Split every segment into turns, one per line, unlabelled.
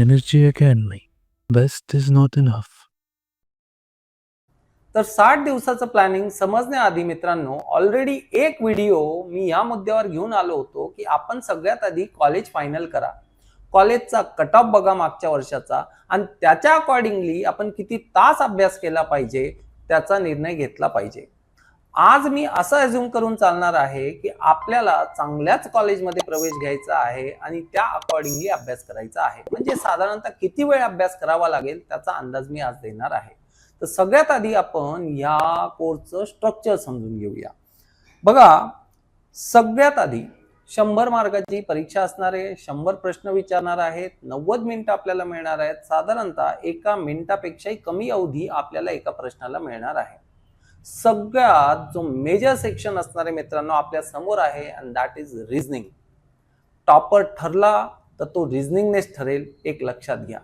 Energy Academy. Best is not enough.
तर साठ दिवसाचं प्लॅनिंग समजण्याआधी मित्रांनो ऑलरेडी एक व्हिडिओ मी या मुद्द्यावर घेऊन आलो होतो की आपण सगळ्यात आधी कॉलेज फायनल करा कॉलेजचा कट ऑफ बघा मागच्या वर्षाचा आणि त्याच्या अकॉर्डिंगली आपण किती तास अभ्यास केला पाहिजे त्याचा निर्णय घेतला पाहिजे आज मी असं अज्युम करून चालणार आहे की आपल्याला चांगल्याच कॉलेजमध्ये प्रवेश घ्यायचा आहे आणि त्या अकॉर्डिंगली अभ्यास करायचा आहे. म्हणजे साधारणतः किती वेळ अभ्यास करावा लागेल त्याचा अंदाज मी आज देणार आहे. तर सगळ्यात आधी आपण या कोर्सचं स्ट्रक्चर समजून घेऊया. बघा सगळ्यात आधी शंभर मार्गाची परीक्षा असणार आहे शंभर प्रश्न विचारणार आहेत नव्वद मिनिटं आपल्याला मिळणार आहेत साधारणतः एका मिनिटापेक्षाही कमी अवधी आपल्याला एका प्रश्नाला मिळणार आहे. सगळ्यात जो मेजर सेक्शन असणारे मित्रांनो आपल्यासमोर आहे and that is reasoning topper ठरला तर तो रिझनिंगनेच ठरेल एक लक्षात घ्या.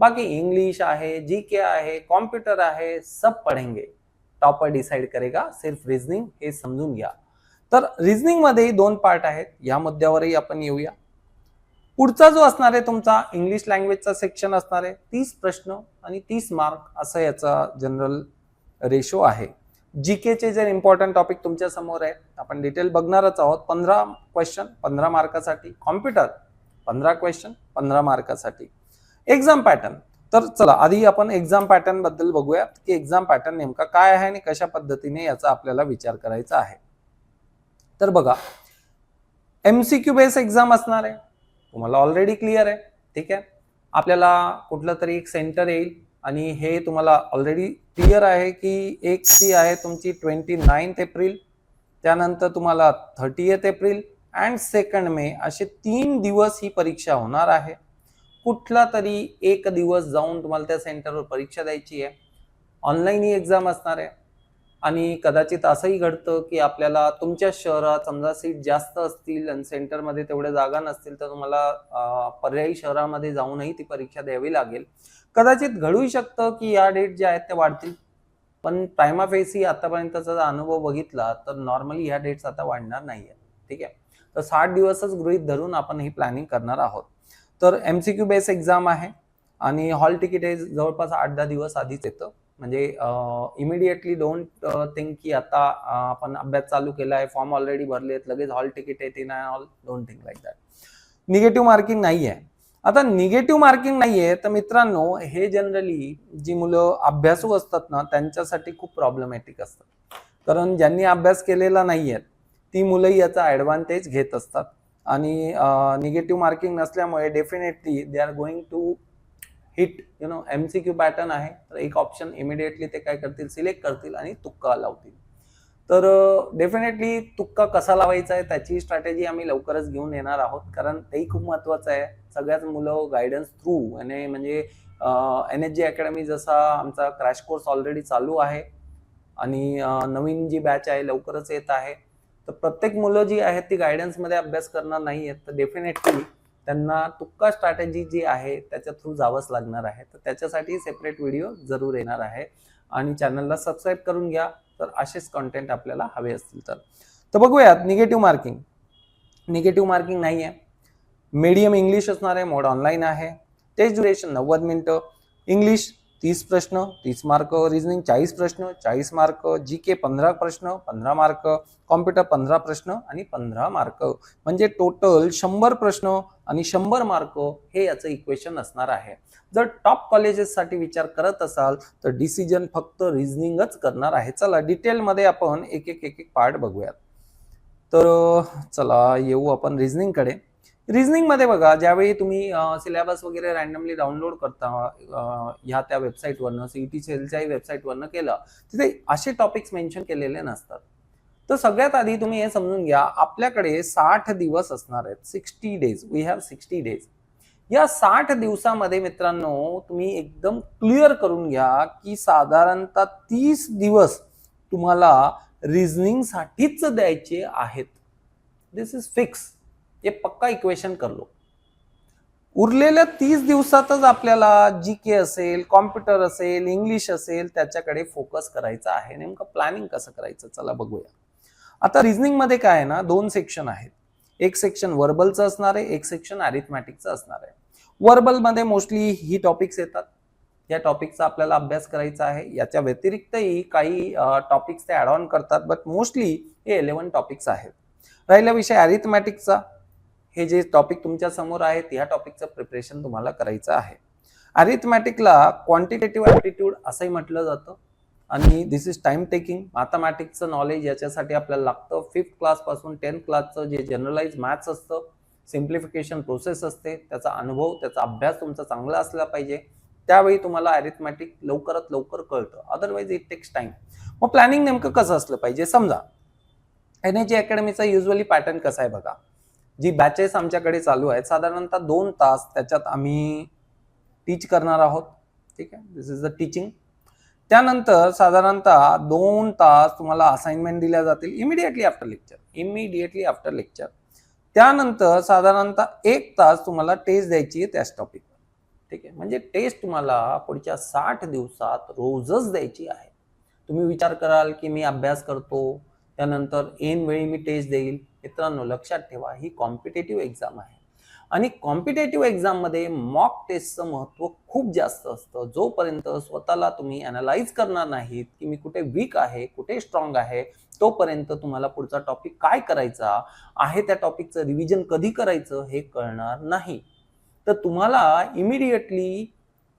बाकी इंग्लिश आहे जी के आहे कॉम्प्युटर आहे सब पढेंगे. टॉपर डिसाईड करेगा सिर्फ रिझनिंग हे समजून घ्या. तर रिझनिंगमध्येही दोन पार्ट आहेत या मुद्द्यावरही आपण येऊया. पुढचा जो असणार आहे तुमचा इंग्लिश लँग्वेजचा सेक्शन असणार आहे तीस प्रश्न आणि तीस मार्क असं याचा जनरल रेशो आहे. जी केचे जे इम्पॉर्टंट टॉपिक तुमच्यासमोर आहे आपण डिटेल बघणारच आहोत. पंधरा क्वेश्चन पंधरा मार्कासाठी कॉम्प्युटर पंधरा क्वेश्चन पंधरा मार्कासाठी एक्झाम पॅटर्न तर चला आधी आपण एक्झाम पॅटर्नबद्दल बघूया की एक्झाम पॅटर्न नेमका काय आहे आणि कशा पद्धतीने याचा आपल्याला विचार करायचा आहे. तर बघा एमसीक्यू बेस एक्झाम असणार आहे. तुम्हाला ऑलरेडी क्लिअर आहे. ठीक आहे? आपल्याला कुठलं तरी एक सेंटर येईल. आणि हे तुम्हाला ऑलरेडी क्लिअर आहे की एक ती आहे तुमची ट्वेंटी नाईन्थ एप्रिल त्यानंतर तुम्हाला thirtieth April and second May असे तीन दिवस ही परीक्षा होणार आहे. कुठला तरी एक दिवस जाऊन तुम्हाला त्या सेंटरवर परीक्षा द्यायची आहे. ऑनलाईन ही एक्झाम असणार आहे. आणि कदाचित असंही घडतं की आपल्याला तुमच्या शहरात समजा सीट जास्त असतील आणि सेंटरमध्ये तेवढ्या जागा नसतील तर तुम्हाला पर्यायी शहरामध्ये जाऊनही ती परीक्षा द्यावी लागेल. कदाचित घडूही शकतं की या डेट ज्या आहेत त्या वाढतील. पण प्रायमा फेसी आतापर्यंतचा अनुभव बघितला तर नॉर्मली ह्या डेट्स आता वाढणार नाही आहेत ठीक आहे? तर साठ दिवसच गृहित धरून आपण ही प्लॅनिंग करणार आहोत. तर M C Q base exam आहे आणि हॉल तिकीट हे जवळपास आठ दहा दिवस आधीच येतं. म्हणजे इमिडिएटली डोंट थिंक की आता आपण अभ्यास चालू केला आहे फॉर्म ऑलरेडी भरले आहेत लगेच हॉल तिकीट येते नाही all don't think like that negative marking नाही आहे आता निगेटिव्ह मार्किंग नाहीये. तर मित्रांनो हे जनरली जी मुलं अभ्यासू असतात ना त्यांच्यासाठी खूप प्रॉब्लेमॅटिक असतात. कारण ज्यांनी अभ्यास केलेला नाहीये ती मुलंही याचा ऍडव्हान्टेज घेत असतात. आणि निगेटिव्ह मार्किंग नसल्यामुळे definitely they are going to hit you know M C Q pattern आहे. तर एक ऑप्शन इमिडिएटली ते काय करतील? सिलेक्ट करतील आणि तुक्का लावतील. तर डेफिनेटली तुक्का कसा लावायचा आहे त्याची स्ट्रॅटेजी आम्ही लवकरच घेऊन येणार आहोत. कारण तेही खूप महत्त्वाचं आहे. सगळ्याच मुलं गायडन्स थ्रू आणि म्हणजे एन एच जी अकॅडमी जसा आमचा क्रॅश कोर्स ऑलरेडी चालू आहे आणि नवीन जी बॅच आहे लवकरच येत आहे. तर प्रत्येक मुलं जी आहेत ती गायडन्समध्ये अभ्यास करणार नाही आहेत तर डेफिनेटली त्यांना तुक्का स्ट्रॅटेजी जी आहे त्याच्या थ्रू जावंच लागणार आहे. तर त्याच्यासाठी सेपरेट व्हिडिओ जरूर येणार आहे आणि चॅनलला सबस्क्राईब करून घ्या. तर असेच कॉन्टेंट आपल्याला हवे असतील तर. तर बघूयात निगेटिव्ह मार्किंग निगेटिव्ह मार्किंग नाही आहे मीडियम इंग्लिश असणार आहे मोड ऑनलाईन आहे. टेस्ट ड्युरेशन नव्वद मिनटं. इंग्लिश तीस प्रश्न तीस मार्क रिजनिंग चाळीस प्रश्न चाळीस मार्क जी के पंधरा प्रश्न पंधरा मार्क कॉम्प्युटर पंधरा प्रश्न आणि पंधरा मार्क. म्हणजे टोटल शंभर प्रश्न आणि शंभर मार्क हे याचं इक्वेशन असणार आहे. जर टॉप कॉलेजेससाठी विचार करत असाल तर डिसिजन फक्त रिजनिंगच करणार आहे. चला डिटेलमध्ये आपण एक एक एक एक पार्ट बघूयात. तर चला येऊ आपण रिजनिंगकडे रिझनिंगमध्ये बघा ज्यावेळी तुम्ही सिलेबस वगैरे रॅन्डमली डाउनलोड करता ह्या त्या वेबसाईटवरनं सी टी सेलच्याही वेबसाईटवरनं केलं तिथे असे टॉपिक्स मेन्शन केलेले नसतात. तर सगळ्यात आधी तुम्ही हे समजून घ्या आपल्याकडे साठ दिवस असणार आहेत sixty days we have sixty days या साठ दिवसामध्ये मित्रांनो तुम्ही एकदम क्लिअर करून घ्या की साधारणतः तीस दिवस तुम्हाला रिझनिंगसाठीच द्यायचे आहेत. दिस इज फिक्स हे पक्का इक्वेशन कर लो उरलेल्या तीस दिवसातच आपल्याला जी के असेल कॉम्प्युटर असेल इंग्लिश असेल त्याच्याकडे फोकस करायचा आहे. नेमकं प्लॅनिंग कसं करायचं? चला बघूया. आता रिझनिंगमध्ये काय आहे ना दोन सेक्शन आहेत. एक सेक्शन वर्बलचं असणार आहे एक सेक्शन अरिथमॅटिकचं असणार आहे. वर्बलमध्ये मोस्टली ही टॉपिक्स येतात. या टॉपिकचा आपल्याला अभ्यास करायचा आहे. याच्या व्यतिरिक्तही काही टॉपिक्स ते ॲड ऑन करतात बट मोस्टली हे इलेव्हन टॉपिक्स आहेत. राहिला विषय अरिथमॅटिकचा हे जे टॉपिक तुमच्यासमोर आहेत या टॉपिकचं प्रिपरेशन तुम्हाला करायचं आहे. अरिथमॅटिकला क्वांटिटेटिव्ह ॲप्टिट्यूड असंही म्हटलं जातं. आणि दिस इज टाइम टेकिंग मॅथमॅटिक्सचं नॉलेज याच्यासाठी आपल्याला लागतं. फिफ्थ क्लासपासून टेन्थ क्लासचं जे जनरलाइज मॅथ्स असतं सिम्प्लिफिकेशन प्रोसेस असते त्याचा अनुभव त्याचा अभ्यास तुमचा चांगला असला पाहिजे. त्यावेळी तुम्हाला अरिथमॅटिक लवकरात लवकर कळतं. अदरवाईज इट टेक्स टाइम मग प्लॅनिंग नेमकं कसं असलं पाहिजे? समजा एन एच अकॅडमीचा युजली पॅटर्न कसा आहे बघा? जी बॅचेस आमच्याकडे चालू आहेत साधारणतः दोन तास त्याच्यात आम्ही टीच करणार आहोत. ठीक आहे? दिस इज द टीचिंग त्यानंतर साधारणतः दोन तास तुम्हाला असाइनमेंट दिल्या जातील immediately after lecture immediately after lecture त्यानंतर साधारणतः एक तास तुम्हाला टेस्ट द्यायची आहे त्याच टॉपिक ठीक आहे? म्हणजे टेस्ट तुम्हाला पुढच्या साठ दिवसात रोजच द्यायची आहे. तुम्ही विचार कराल की मी अभ्यास करतो त्यानंतर एन वेळी मी टेस्ट देईल. मित्रांनो लक्षात ठेवा ही कॉम्पिटेटिव्ह एक्झाम आहे. आणि कॉम्पिटेटिव्ह एक्झाममध्ये मॉक टेस्टचं महत्त्व खूप जास्त असतं. जोपर्यंत स्वतःला तुम्ही अनालाइज करणार नाहीत की मी कुठे वीक आहे कुठे स्ट्रॉंग आहे तोपर्यंत तुम्हाला पुढचा टॉपिक काय करायचा आहे त्या टॉपिकचं रिव्हिजन कधी करायचं हे कळणार नाही. तर तुम्हाला इमिडिएटली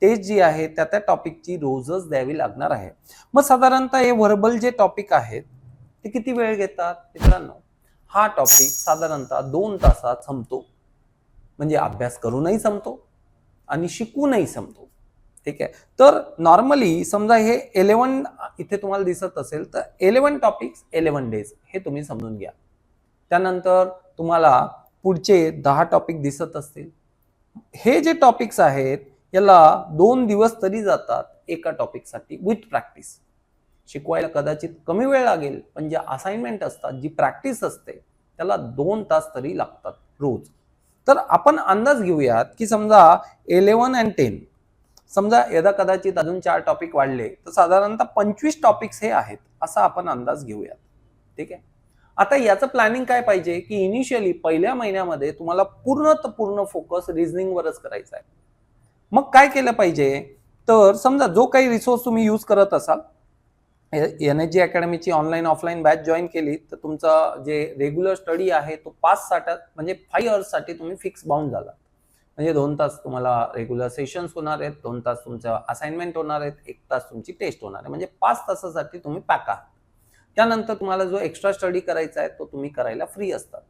टेस्ट जी आहे त्या त्या टॉपिकची रोजच द्यावी लागणार आहे. मग साधारणतः हे व्हर्बल जे टॉपिक आहेत ते किती वेळ घेतात? मित्रांनो हा टॉपिक साधारणतः दोन तासात संपतो. म्हणजे अभ्यास करूनही संपतो आणि शिकूनही संपतो. ठीक आहे? तर नॉर्मली समजा हे एलेवन इथे तुम्हाला दिसत असेल तर एलेवन टॉपिक्स एलेवन डेज हे तुम्ही समजून घ्या. त्यानंतर तुम्हाला पुढचे दहा टॉपिक दिसत असतील. हे जे टॉपिक्स आहेत याला दोन दिवस तरी जातात एका टॉपिकसाठी विथ प्रॅक्टिस शिकवायला कदाचित कमी वेळ लागेल पण जे असाइनमेंट असतात जी प्रॅक्टिस असते त्याला दोन तास तरी लागतात रोज. तर आपण अंदाज घेऊयात की समजा इलेवन अँड टेन समजा यदा कदाचित अजून चार टॉपिक वाढले तर साधारणतः पंचवीस टॉपिक्स हे आहेत असा आपण अंदाज घेऊयात. ठीक आहे? आता याचं प्लॅनिंग काय पाहिजे? की इनिशियली पहिल्या महिन्यामध्ये तुम्हाला पूर्ण तर पूर्ण फोकस रिझनिंगवरच करायचा आहे. मग काय केलं पाहिजे? तर समजा जो काही रिसोर्स तुम्ही यूज करत असाल एन एच जी अकॅडमीची ऑनलाईन ऑफलाईन बॅच जॉईन केली तर तुमचा जे रेग्युलर स्टडी आहे तो पाच साठात म्हणजे फाईव्ह अवर्ससाठी तुम्ही फिक्स बाउंड झाला म्हणजे दोन तास तुम्हाला रेग्युलर सेशन्स होणार आहेत दोन तास तुमचं असाइनमेंट होणार आहेत एक तास तुमची टेस्ट होणार आहे. म्हणजे पाच तासासाठी तुम्ही पॅक आहात. त्यानंतर तुम्हाला जो एक्स्ट्रा स्टडी करायचा आहे तो तुम्ही करायला फ्री असतात.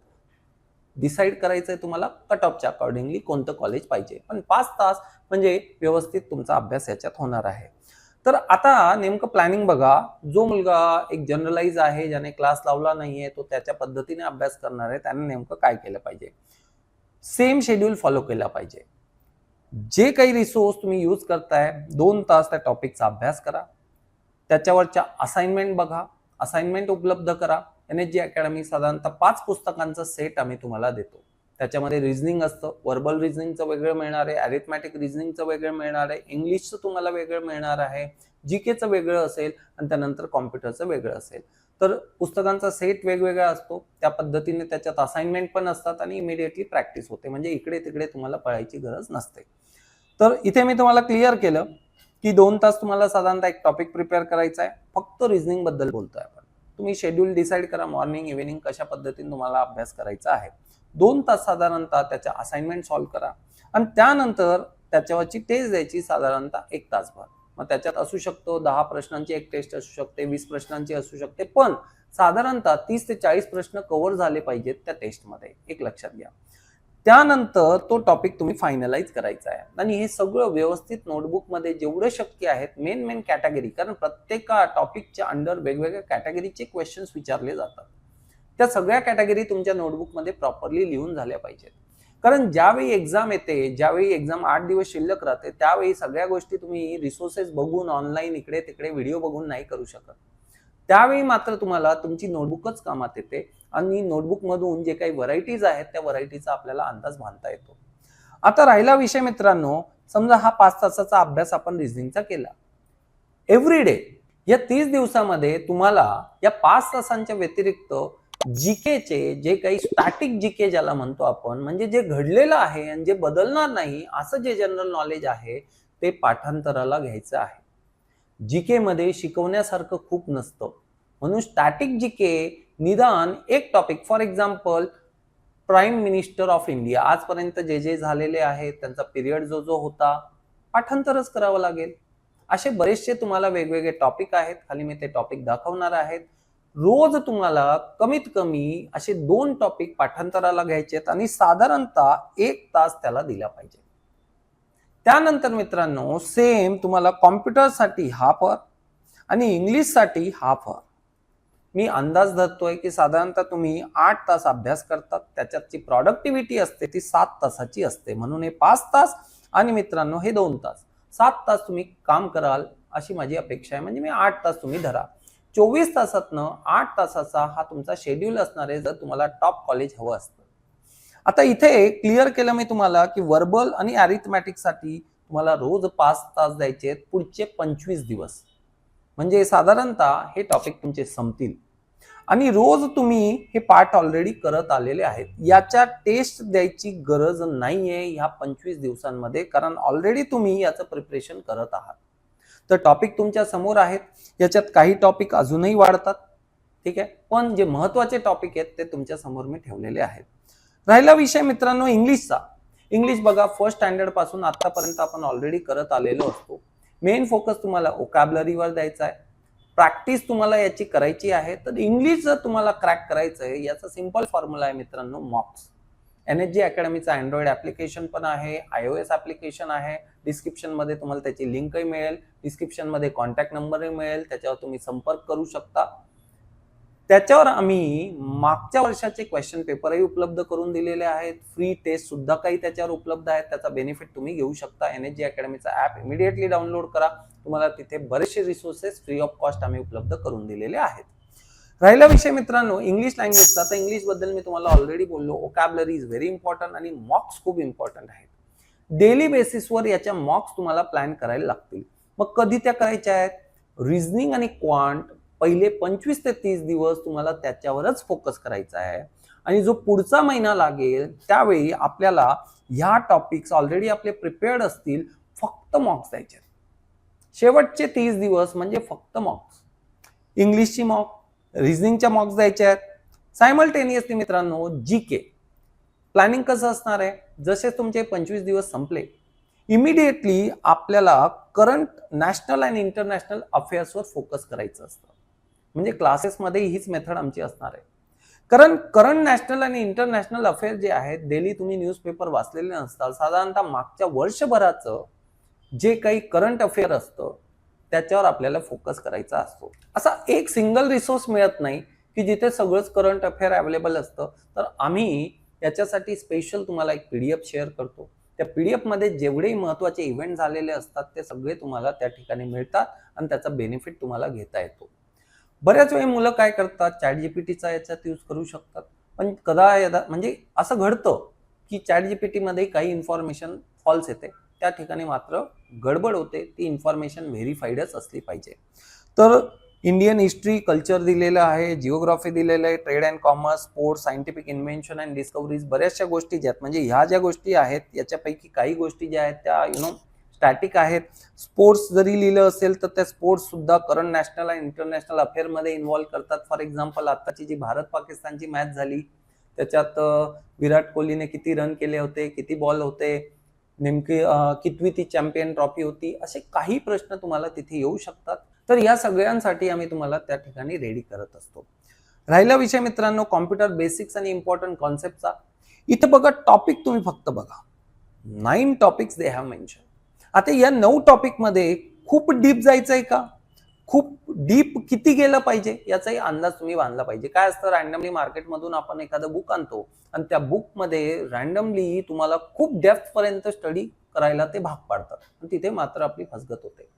डिसाईड करायचं आहे तुम्हाला कट ऑफच्या अकॉर्डिंगली कोणतं कॉलेज पाहिजे. पण पाच तास म्हणजे व्यवस्थित तुमचा अभ्यास याच्यात होणार आहे. तर आता नेमकं प्लॅनिंग बघा. जो मुलगा एक जनरलाइज आहे ज्याने क्लास लावला नाहीये तो त्याच्या पद्धतीने अभ्यास करणार आहे त्याने नेमकं काय केलं पाहिजे? सेम शेड्यूल फॉलो केला पाहिजे. जे काही रिसोर्स तुम्ही यूज करताय दोन तास त्या टॉपिकचा अभ्यास करा. त्याच्यावरच्या असाइनमेंट बघा. असाइनमेंट उपलब्ध करा. एन एच जी अकॅडमी साधारणतः पाच पुस्तकांचा सेट आम्ही तुम्हाला देतो. त्याच्यामध्ये रिझनिंग असतं. वर्बल रिझनिंगचं वेगळं मिळणार आहे. अरिथमॅटिक रिझनिंगचं वेगळं मिळणार आहे. इंग्लिशचं तुम्हाला वेगळं मिळणार आहे. जी केचं वेगळं असेल आणि त्यानंतर कॉम्प्युटरचं वेगळं असेल. तर पुस्तकांचा सेट वेगवेगळा असतो. त्या पद्धतीने त्याच्यात असाइनमेंट पण असतात आणि इमिडिएटली प्रॅक्टिस होते. म्हणजे इकडे तिकडे तुम्हाला पळायची गरज नसते. तर इथे मी तुम्हाला क्लिअर केलं की दोन तास तुम्हाला साधारणतः एक टॉपिक प्रिपेअर करायचा आहे. फक्त रिझनिंगबद्दल बोलतोय आपण. तुम्ही शेड्यूल डिसाईड करा. मॉर्निंग इव्हिनिंग कशा पद्धतीने तुम्हाला अभ्यास करायचा आहे. दोन तास साधारणतः त्याच्या असाइनमेंट सॉल्व्ह करा. आणि त्यानंतर त्याच्यावरची टेस्ट द्यायची साधारणतः एक तासभर. मग त्याच्यात असू शकतो दहा प्रश्नांची एक टेस्ट असू शकते वीस प्रश्नांची असू शकते पण साधारणतः तीस ते चाळीस प्रश्न कव्हर झाले पाहिजेत त्या टेस्टमध्ये एक लक्षात घ्या. त्यानंतर तो टॉपिक तुम्ही फायनलाइज करायचा आहे. आणि हे सगळं व्यवस्थित नोटबुकमध्ये जेवढं शक्य आहेत मेन मेन कॅटेगरी कारण प्रत्येका टॉपिकच्या अंडर वेगवेगळ्या कॅटेगरीचे क्वेश्चन्स विचारले जातात. त्या सगळ्या कॅटेगरी तुमच्या नोटबुकमध्ये प्रॉपरली लिहून झाल्या पाहिजेत. कारण ज्यावेळी एक्झाम येते ज्यावेळी एक्झाम आठ दिवस शिल्लक राहते त्यावेळी सगळ्या गोष्टी तुम्ही रिसोर्सेस बघून ऑनलाईन इकडे तिकडे व्हिडिओ बघून नाही करू शकत. त्यावेळी मात्र तुम्हाला तुमची नोटबुकच कामात येते आणि नोटबुकमधून जे काही व्हरायटीज आहेत त्या व्हरायटीचा आपल्याला अंदाज बांधता येतो. आता राहिला विषय मित्रांनो समजा हा पाच तासाचा अभ्यास आपण रिझनिंगचा केला. एव्हरी डे या तीस दिवसामध्ये तुम्हाला या पाच तासांच्या व्यतिरिक्त जीकेचे जे काही स्टॅटिक जीके ज्याला म्हणतो आपण म्हणजे जे घडलेलं आहे आणि जे बदलणार नाही असं जे जनरल नॉलेज आहे ते पाठांतराला घ्यायचं आहे. जीके मध्ये शिकवण्यासारखं खूप नसतं. म्हणून स्टॅटिक जीके निदान एक topic for example prime minister of India आजपर्यंत जे जे झालेले आहेत त्यांचा पिरियड जो जो होता पाठांतरच करावं लागेल. असे बरेचसे तुम्हाला वेगवेगळे टॉपिक आहेत. खाली मी ते टॉपिक दाखवणार आहेत. रोज तुम्हाला कमीत कमी असे दोन टॉपिक पाठांतराला घ्यायचे आहेत आणि साधारणतः एक तास त्याला दिला पाहिजे. त्यानंतर मित्रांनो सेम तुम्हाला कॉम्प्युटरसाठी हाफ अवर आणि इंग्लिशसाठी हाफ अवर मी अंदाज धरतोय की साधारणतः तुम्ही आठ तास अभ्यास करतात त्याच्यात जी प्रॉडक्टिव्हिटी असते ती सात तासाची असते. म्हणून हे पाच तास आणि मित्रांनो हे दोन तास. सात तास तुम्ही काम कराल अशी माझी अपेक्षा आहे. म्हणजे मी आठ तास तुम्ही धरा. चोवीस तासातनं आठ तासाचा हा तुमचा शेड्यूल असणार आहे जर तुम्हाला टॉप कॉलेज हवं असतं. आता इथे क्लिअर केलं मी तुम्हाला की वर्बल आणि अरिथमॅटिकसाठी तुम्हाला रोज पाच तास द्यायचे आहेत पुढचे पंचवीस दिवस. म्हणजे साधारणतः हे टॉपिक तुमचे संपतील. आणि रोज तुम्ही हे पार्ट ऑलरेडी करत आलेले आहेत. याच्या टेस्ट द्यायची गरज नाही आहे ह्या पंचवीस दिवसांमध्ये कारण ऑलरेडी तुम्ही याचं प्रिपरेशन करत आहात. तर टॉपिक तुमच्यासमोर आहेत. याच्यात काही टॉपिक अजूनही वाढतात. ठीक आहे? पण जे महत्त्वाचे टॉपिक आहेत ते तुमच्यासमोर मी ठेवलेले आहेत. राहिला विषय मित्रांनो इंग्लिशचा. इंग्लिश बघा फर्स्ट स्टँडर्डपासून आतापर्यंत आपण ऑलरेडी करत आलेलो असतो. मेन फोकस तुम्हाला ओकॅबलरीवर द्यायचा आहे. प्रॅक्टिस तुम्हाला याची करायची आहे. तर इंग्लिश जर तुम्हाला क्रॅक करायचं आहे याचा सिंपल फॉर्म्युला आहे मित्रांनो मॉक्स एन एच जी अकॅडमीचा अँड्रॉइड ऍप्लिकेशन पण आहे आय ओ एस ऍप्लिकेशन आहे. डिस्क्रिप्शनमध्ये तुम्हाला त्याची लिंकही मिळेल. डिस्क्रिप्शनमध्ये कॉन्टॅक्ट नंबरही मिळेल. त्याच्यावर तुम्ही संपर्क करू शकता. त्याच्यावर आम्ही मागच्या वर्षाचे क्वेश्चन पेपरही उपलब्ध करून दिलेले आहेत. फ्री टेस्ट सुद्धा काही त्याच्यावर उपलब्ध आहेत. त्याचा बेनिफिट तुम्ही घेऊ शकता. एन एच जी अकॅडमीचा ऍप इमिडिएटली डाउनलोड करा. तुम्हाला तिथे बरेचसे रिसोर्सेस फ्री ऑफ कॉस्ट आम्ही उपलब्ध करून दिलेले आहेत. राहिला विषय मित्रांनो इंग्लिश लँग्वेजचा तर इंग्लिशबद्दल मी तुम्हाला ऑलरेडी बोललो. ओकॅबलरी इज व्हेरी इम्पॉर्टंट आणि मॉक्स खूप इम्पॉर्टंट आहेत. डेली बेसिसवर याच्या मॉक्स तुम्हाला प्लॅन करायला लागतील. मग कधी त्या करायच्या आहेत? रिझनिंग आणि क्वांट पहिले पंचवीस ते तीस दिवस तुम्हाला त्याच्यावरच फोकस करायचा आहे. आणि जो पुढचा महिना लागेल त्यावेळी आपल्याला ह्या टॉपिक्स ऑलरेडी आपले प्रिपेअर्ड असतील फक्त मॉक्स द्यायचे शेवटचे तीस दिवस म्हणजे फक्त मॉक्स इंग्लिशची मॉक रिझनिंगच्या मॉक्स द्यायच्या आहेत. सायमल्टेनियसली मित्रांनो जी के प्लॅनिंग कसं असणार आहे? जसे तुमचे पंचवीस दिवस संपले इमिडिएटली आपल्याला करंट नॅशनल अँड इंटरनॅशनल अफेअर्सवर फोकस करायचं असतं. म्हणजे क्लासेसमध्ये हीच मेथड आमची असणार आहे. कारण करंट नॅशनल आणि इंटरनॅशनल अफेअर जे आहेत डेली तुम्ही न्यूजपेपर वाचलेले नसताल साधारणतः मागच्या वर्षभराचं जे काही करंट अफेअर असतं त्याच्यावर आपल्याला फोकस करायचा असतो. असा एक सिंगल रिसोर्स मिळत नाही की जिथे सगळंच करंट अफेअर अवेलेबल असतं. तर आम्ही याच्यासाठी स्पेशल तुम्हाला एक पीडीएफ शेअर करतो. त्या पी डी एफमध्ये जेवढेही महत्त्वाचे इव्हेंट झालेले असतात ते सगळे तुम्हाला त्या ठिकाणी मिळतात आणि त्याचा बेनिफिट तुम्हाला घेता येतो. बऱ्याच वेळी मुलं काय करतात? चॅट जीपीटीचा याच्यात यूज करू शकतात. पण कदा यदा म्हणजे असं घडतं की चॅट जीपीटी मध्ये काही इन्फॉर्मेशन फॉल्स येते. त्या ठिकाणी मात्र गडबड होते ती इन्फॉर्मेशन व्हेरीफाईडच असली पाहिजे. तर इंडियन हिस्ट्री कल्चर दिलेलं आहे जिओग्राफी दिलेलं आहे trade and commerce sports scientific invention and discoveries बऱ्याचशा गोष्टी ज्या आहेत म्हणजे ह्या ज्या गोष्टी आहेत याच्यापैकी काही गोष्टी ज्या आहेत त्या यु नो स्टॅटिक आहेत. स्पोर्ट्स जरी लिहिलं असेल तर त्या स्पोर्ट्स सुद्धा करंट नॅशनल आणि इंटरनॅशनल अफेअरमध्ये इन्व्हॉल्व्ह करतात. फॉर एक्झाम्पल आत्ताची जी भारत पाकिस्तानची मॅच झाली त्याच्यात विराट कोहलीने किती रन केले होते किती बॉल होते नेमकी कितवी ती चॅम्पियन ट्रॉफी होती असे काही प्रश्न तुम्हाला तिथे येऊ शकतात. तर या सगळ्यांसाठी आम्ही तुम्हाला त्या ठिकाणी रेडी करत असतो. राहिला विषय मित्रांनो कॉम्प्युटर बेसिक्स आणि इम्पॉर्टंट कॉन्सेप्टचा इथं बघा टॉपिक तुम्ही फक्त बघा. Nine topics they have mention आता या नऊ टॉपिकमध्ये खूप डीप जायचं आहे का? खूप डीप किती गेलं पाहिजे याचाही अंदाज तुम्ही बांधला पाहिजे. काय असतं रॅन्डमली मार्केटमधून आपण एखादं बुक आणतो आणि त्या बुकमध्ये रॅन्डमली तुम्हाला खूप डेप्थ पर्यंत स्टडी करायला ते भाग पाडतात आणि तिथे मात्र आपली फसगत होते.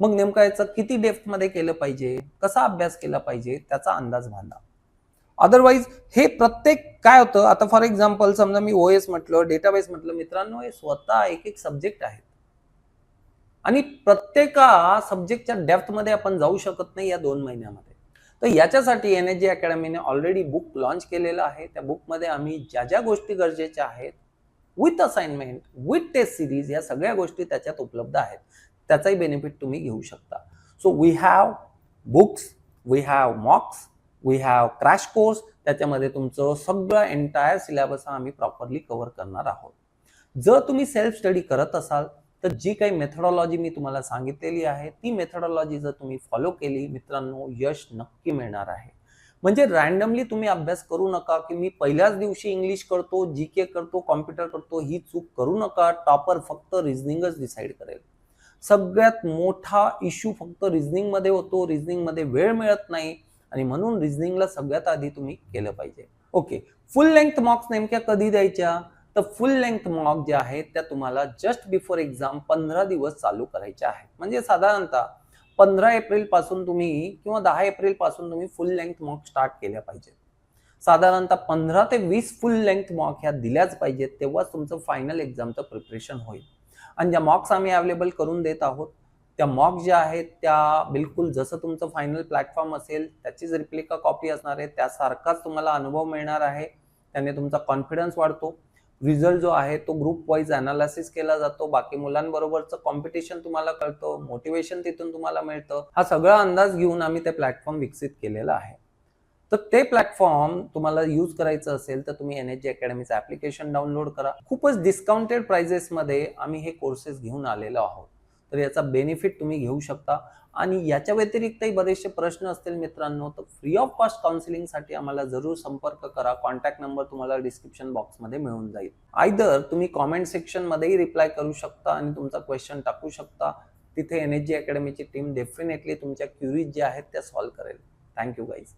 मग नेमका याचं किती डेप्थमध्ये केलं पाहिजे कसा अभ्यास केला पाहिजे त्याचा अंदाज बांधा. अदरवाईज हे प्रत्येक काय होतं आता फॉर एक्झाम्पल समजा मी ओएस म्हटलं डेटाबेस म्हटलं मित्रांनो हे स्वतः एक एक सब्जेक्ट आहेत. आणि प्रत्येका सब्जेक्टच्या डेप्थमध्ये आपण जाऊ शकत नाही या दोन महिन्यामध्ये. तर याच्यासाठी एन एच जी अकॅडमीने ऑलरेडी बुक लॉन्च केलेलं आहे. त्या बुकमध्ये आम्ही ज्या ज्या गोष्टी गरजेच्या आहेत with assignment with test series या सगळ्या गोष्टी त्याच्यात उपलब्ध आहेत. त्याचाही बेनिफिट तुम्ही घेऊ शकता. So we have books we have mocks we have crash course त्याच्यामध्ये तुमचं सगळं एंटायर सिलेबस हा आम्ही प्रॉपरली कव्हर करणार आहोत. जर तुम्ही सेल्फ स्टडी करत असाल तर जी काही मेथडॉलॉजी मी तुम्हाला सांगितलेली आहे ती मेथडॉलॉजी जर तुम्ही फॉलो केली मित्रांनो यश नक्की मिळणार आहे. म्हणजे रॅन्डमली तुम्ही अभ्यास करू नका की मी पहिल्याच दिवशी इंग्लिश करतो जी के करतो कॉम्प्युटर करतो ही चूक करू नका टॉपर फक्त रिझनिंगच डिसाईड करेल. सगळ्यात मोठा इश्यू फक्त रिझनिंगमध्ये होतो रिझनिंगमध्ये वेळ मिळत नाही आणि म्हणून रिझनिंगला सगळ्यात आधी तुम्ही केलं पाहिजे. ओके फुल लेंथ मार्क्स नेमक्या कधी द्यायच्या? तर फुल लेंथ मॉक ज्या आहेत त्या तुम्हाला जस्ट बिफोर एक्झाम पंधरा दिवस चालू करायच्या आहेत. म्हणजे साधारणतः पंधरा एप्रिलपासून तुम्ही किंवा दहा एप्रिलपासून तुम्ही फुल लेंथ मॉक स्टार्ट केल्या पाहिजेत. साधारणतः पंधरा ते वीस फुल लेंथ मॉक ह्या दिल्याच पाहिजेत तेव्हाच तुमचं फायनल एक्झामचं प्रिपरेशन होईल. आणि ज्या मॉक्स आम्ही अवेलेबल करून देत आहोत त्या मॉक ज्या आहेत त्या बिलकुल जसं तुमचं फायनल प्लॅटफॉर्म असेल त्याचीच रिप्लिका कॉपी असणार आहे त्यासारखाच तुम्हाला अनुभव मिळणार आहे त्याने तुमचा कॉन्फिडन्स वाढतो. रिझल्ट जो आहे तो ग्रुप वाईज अनालिसिस केला जातो. बाकी मुलांबरोबरचं कॉम्पिटिशन तुम्हाला कळतं मोटिवेशन तिथून तुम्हाला मिळतं. हा सगळा अंदाज घेऊन आम्ही ते प्लॅटफॉर्म विकसित केलेला आहे. तर ते प्लॅटफॉर्म तुम्हाला यूज करायचं असेल तर तुम्ही एन एच जी अकॅडमीचं ऍप्लिकेशन डाउनलोड करा. खूपच डिस्काउंटेड प्राइजेसमध्ये आम्ही हे कोर्सेस घेऊन आलेलो आहोत. तर याचा बेनिफिट तुम्ही घेऊ शकता. आणि याच्या व्यतिरिक्तही बरेचसे प्रश्न असतील मित्रांनो तर फ्री ऑफ कॉस्ट काउन्सिलिंगसाठी आम्हाला जरूर संपर्क करा. कॉन्टॅक्ट नंबर तुम्हाला डिस्क्रिप्शन बॉक्समध्ये मिळून जाईल. आयदर तुम्ही कॉमेंट सेक्शनमध्येही रिप्लाय करू शकता आणि तुमचा क्वेश्चन टाकू शकता. तिथे एन एच जी अकॅडमीची टीम डेफिनेटली तुमच्या क्युरीज ज्या आहेत त्या सॉल्व्ह करेल. Thank you guys